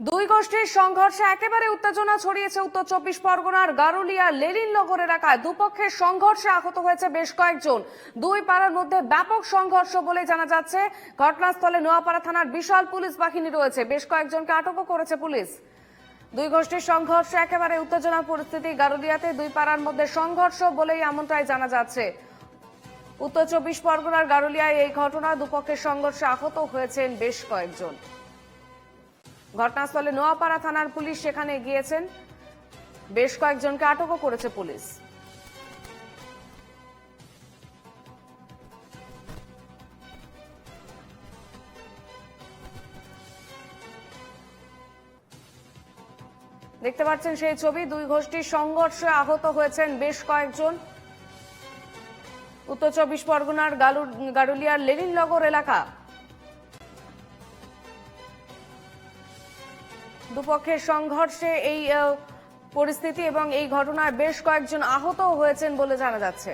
দুই গোষ্ঠীর সংঘর্ষে একেবারে উত্তেজনা ছড়িয়েছে উত্তর চব্বিশ পরগনার গারুলিয়া লেলিন নগর এলাকায়। দুপক্ষের সংঘর্ষে আহত হয়েছে বেশ কয়েকজন। দুই পাড়ার মধ্যে ব্যাপক সংঘর্ষ বলে জানা যাচ্ছে। ঘটনাস্থলে নোয়াপাড়া থানার বিশাল পুলিশ বাহিনী রয়েছে। বেশ কয়েকজনকে আটকও করেছে পুলিশ। দুই গোষ্ঠীর সংঘর্ষে একেবারে উত্তেজনা পরিস্থিতি গারুলিয়াতে। দুই পাড়ার মধ্যে সংঘর্ষ বলেই এমনটাই জানা যাচ্ছে। উত্তর চব্বিশ পরগনার গারুলিয়ায় এই ঘটনা দুপক্ষের সংঘর্ষে আহত হয়েছেন বেশ কয়েকজন। ঘটনাস্থলে নোয়াপাড়া থানার পুলিশ সেখানে গিয়েছেন। বেশ কয়েকজনকে আটকও করেছে পুলিশ। দেখতে পাচ্ছেন সেই ছবি, দুই গোষ্ঠীর সংঘর্ষে আহত হয়েছেন বেশ কয়েকজন। উত্তর চব্বিশ পরগনার গালু- গারুলিয়ার লেনিননগর এলাকা দুপক্ষের সংঘর্ষে এই পরিস্থিতি এবং এই ঘটনায় বেশ কয়েকজন আহত হয়েছেন বলে জানা যাচ্ছে।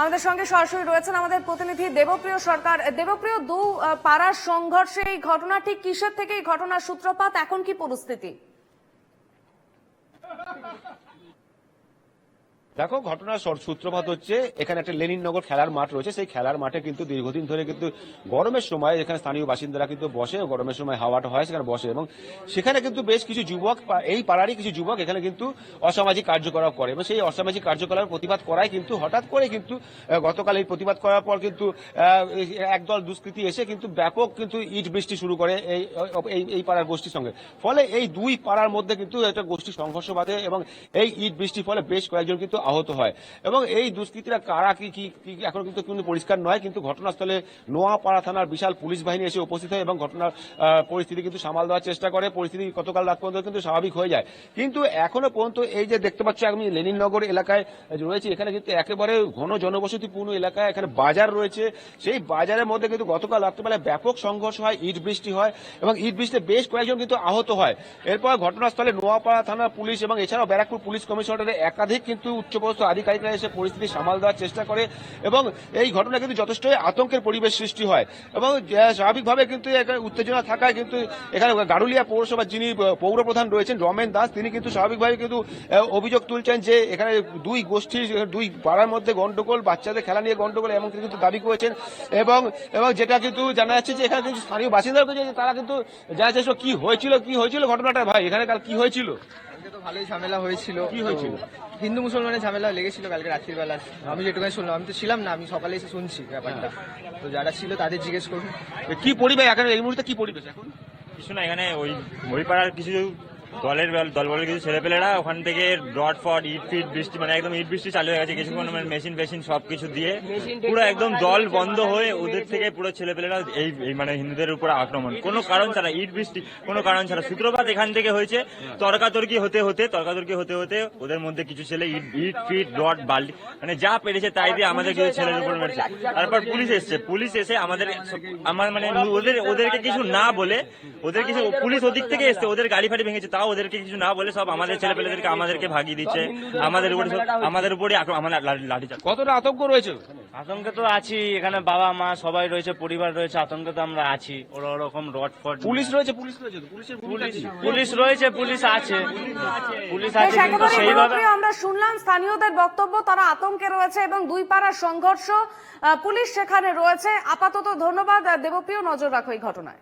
আমাদের সঙ্গে সরাসরি রয়েছেন আমাদের প্রতিনিধি দেবপ্রিয় সরকার। দেবপ্রিয়, দু পাড়ার সংঘর্ষে এই ঘটনা ঠিক কিসের থেকে এই ঘটনার সূত্রপাত? এখন কি পরিস্থিতি? দেখো, ঘটনার সূত্রপাত হচ্ছে, এখানে একটা লেনিন নগর খেলার মাঠ রয়েছে। সেই খেলার মাঠে কিন্তু দীর্ঘদিন ধরে কিন্তু গরমের সময় এখানে স্থানীয় বাসিন্দারা কিন্তু বসে গরমের সময় হাওয়াটা হয়, সেখানে বসে। এবং সেখানে কিন্তু বেশ কিছু যুবক এই পাড়ারই কিছু যুবক এখানে কিন্তু অসামাজিক কার্যকলাপ করে। এবং সেই অসামাজিক কার্যকলাপ প্রতিবাদ করায় কিন্তু হঠাৎ করে কিন্তু গতকাল এই প্রতিবাদ করার পর কিন্তু একদল দুষ্কৃতী এসে কিন্তু ব্যাপক কিন্তু ইট বৃষ্টি শুরু করে এই- এই পাড়ার গোষ্ঠীর সঙ্গে। ফলে এই দুই পাড়ার মধ্যে কিন্তু একটা গোষ্ঠী সংঘর্ষ বাঁধে এবং এই ইট বৃষ্টির ফলে বেশ কয়েকজন কিন্তু আহত হয়। এবং এই দুষ্কৃতীরা কারা, কি কি এখন কিন্তু কিন্তু পরিষ্কার নয়, কিন্তু ঘটনাস্থলে নোয়াপাড়া থানার বিশাল পুলিশ বাহিনী এসে উপস্থিত হয় এবং ঘটনার পরিস্থিতি কিন্তু সামাল দেওয়ার চেষ্টা করে। পরিস্থিতি গতকাল রাত পর্যন্ত কিন্তু স্বাভাবিক হয়ে যায়। কিন্তু এখনও পর্যন্ত এই যে দেখতে পাচ্ছ আমি লেনিননগর এলাকায় রয়েছে, এখানে কিন্তু একেবারে ঘন জনবসতিপূর্ণ এলাকায় এখানে বাজার রয়েছে। সেই বাজারের মধ্যে কিন্তু গতকাল রাত্রেবেলায় ব্যাপক সংঘর্ষ হয়, ইট বৃষ্টি হয় এবং ইট বৃষ্টিতে বেশ কয়েকজন কিন্তু আহত হয়। এরপর ঘটনাস্থলে নোয়াপাড়া থানা পুলিশ এবং এছাড়াও ব্যারাকপুর পুলিশ কমিশনারের একাধিক কিন্তু উচ্চপদস্থ আধিকারিকরা এসে পরিস্থিতি সামাল দেওয়ার চেষ্টা করে এবং এই ঘটনা কিন্তু যথেষ্ট আতঙ্কের পরিবেশ সৃষ্টি হয়। এবং স্বাভাবিকভাবে কিন্তু এখানে উত্তেজনা থাকায় কিন্তু এখানে গারুলিয়া পৌরসভার যিনি আহ, পৌর প্রধান রয়েছেন রমেন দাস তিনি কিন্তু স্বাভাবিকভাবে কিন্তু অভিযোগ তুলছেন যে এখানে দুই গোষ্ঠীর দুই পাড়ার মধ্যে গন্ডগোল বাচ্চাদের খেলা নিয়ে গন্ডগোল এমন কিন্তু দাবি করেছেন এবং এবং যেটা কিন্তু জানা যাচ্ছে যে এখানে কিন্তু স্থানীয় বাসিন্দারা তারা কিন্তু জানা যাচ্ছে কি হয়েছিল কি হয়েছিল ঘটনাটা ভাই? এখানে কাল কি হয়েছিল? কালকে তো ভালোই ঝামেলা হয়েছিল। কি হয়েছিল? হিন্দু মুসলমানের ঝামেলা লেগেছিল কালকে রাত্রির বেলা। আমি যেটুকু শুনলাম আমি তো ছিলাম না আমি সকালে এসে শুনছি ব্যাপারটা। তো যারা ছিল তাদের জিজ্ঞেস করুন। কি পরিবেশ? এখন এই মুহূর্তে কি পরিবেশ এখন? কিছু না এখানে ওই ওই পাড়ার কিছু দলের দল- দল বলের কিছু ছেলেপেলেরা ওখান থেকে রড ফট ইট ফিট বৃষ্টি মানে একদম ইট বৃষ্টি চালু হয়ে গেছে কিছুক্ষণ মানে মেশিন ফেশিন সব কিছু দিয়ে। পুরো একদম দল বন্ধ হয়ে ওদের থেকে পুরো ছেলেপেলেরা এই মানে হিন্দুদের উপর আক্রমণ। কোনো কারণ ছাড়া ইট বৃষ্টি কোনো কারণ ছাড়া। সূত্রপাত এখান থেকে হয়েছে তর্কাতর্কি হতে হতে তর্কাতর্কি হতে হতে ওদের মধ্যে কিছু ছেলে ইট ইট ফিট রড বাল্টি মানে যা পেরেছে তাই দিয়ে আমাদের কিছু ছেলের উপর মেরেছে। তারপর পুলিশ এসছে পুলিশ এসে আমাদের আমার মানে ওদের ওদেরকে কিছু না বলে ওদের কিছু পুলিশ ওদিক থেকে এসছে ওদের গাড়ি ফাড়ি ভেঙেছে তাও ওদেরকে কিছু না বলে সব আমাদের ছেলে পেলেদেরকে আমাদেরকে ভাগিয়ে দিচ্ছে। আমাদের উপরে আমাদের উপরে আমার লাঠি কতটা আতঙ্ক রয়েছে আতঙ্কে তো আছি এখানে বাবা মা সবাই রয়েছে পরিবার রয়েছে আতঙ্কে তো আমরা আছি। ওরা ওরকম রড ফট পুলিশ রয়েছে পুলিশ রয়েছে পুলিশ পুলিশ রয়েছে পুলিশ আছে। পুলিশ আছে কিন্তু সেইভাবে আমরা শুনলাম স্থানীয়দের বক্তব্য তারা আতঙ্কে রয়েছে এবং দুই পাড়ার সংঘর্ষ আহ, পুলিশ সেখানে রয়েছে। আপাতত ধন্যবাদ দেবপ্রিয় নজর রাখো এই ঘটনায়।